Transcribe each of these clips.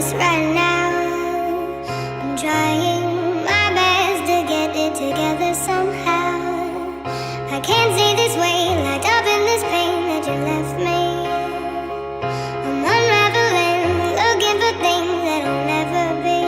best right now. I'm trying my best to get it together somehow. I can't see this way, light up in this pain that you left me. I'm unraveling, looking for things that'll never be.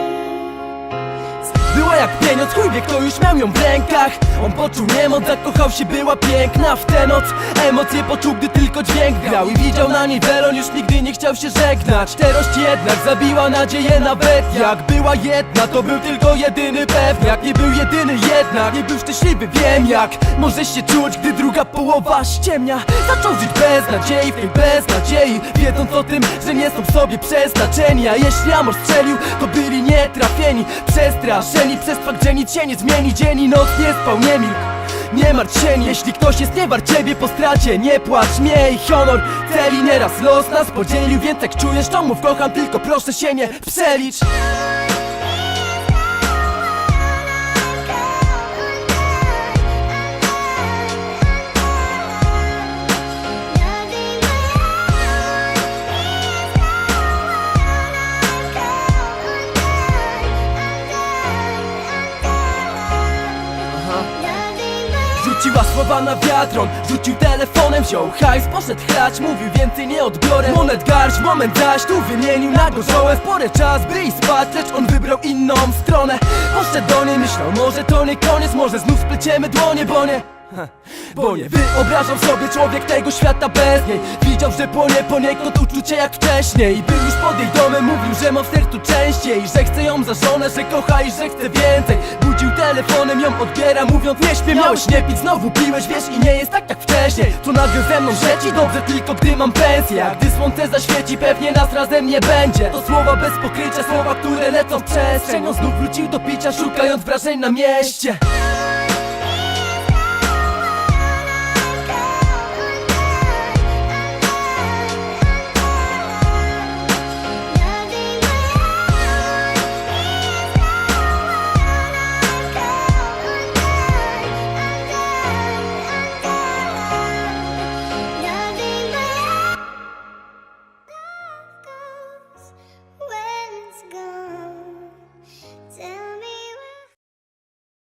So jak pieniądz, chuj wie kto już miał ją w rękach. On poczuł niemoc, zakochał się, była piękna w tę noc. Emocje poczuł, gdy tylko dźwięk grał I widział na niej welon, już nigdy nie chciał się żegnać. Szczerość jednak zabiła nadzieję nawet Jak była jedna, to był tylko jedyny pewniak. Nie był jedyny jednak, nie był szczęśliwy, wiem jak. Możesz się czuć, gdy druga połowa ściemnia. Zaczął żyć bez nadziei, w tej beznadziei Wiedząc o tym, że nie są w sobie przeznaczeni A jeśli amor strzelił, to byli nietrafieni Przestraszeni przez fakt, że nic się nie zmieni Dzień i noc nie spał, nie milkł nie martw się, jeśli ktoś jest nie wart ciebie po stracie Nie płacz, miej honor, cel i nieraz los nas podzielił Więc jak czujesz to mów kocham, tylko proszę się nie przelicz Rzuciła słowa na wiatron, rzucił telefonem, wziął hajs, poszedł chlać, mówił więcej nie odbiorę. Monet garść, moment zaś, tu wymienił na gorzołę Spore czas, by iść spać, lecz on wybrał inną stronę. Poszedł do niej, myślał, może to nie koniec, może znów spleciemy dłonie, bo nie Bo nie. Wyobrażał sobie człowiek tego świata bez niej. Widział, że płonie poniekąd uczucie jak wcześniej. Był już pod jej domem, mówił, że ma w sercu częściej Że chce ją za żonę, że kocha i że chce więcej Budził telefonem, ją odbiera, mówiąc nie śpię Miałeś nie pić, znowu piłeś, wiesz i nie jest tak jak wcześniej. To nagle ze mną rzeci, dobrze tylko gdy mam pensję. A gdy słońce zaświeci, pewnie nas razem nie będzie. To słowa bez pokrycia, słowa, które lecą w przestrzeń. On znów wrócił do picia, szukając wrażeń na mieście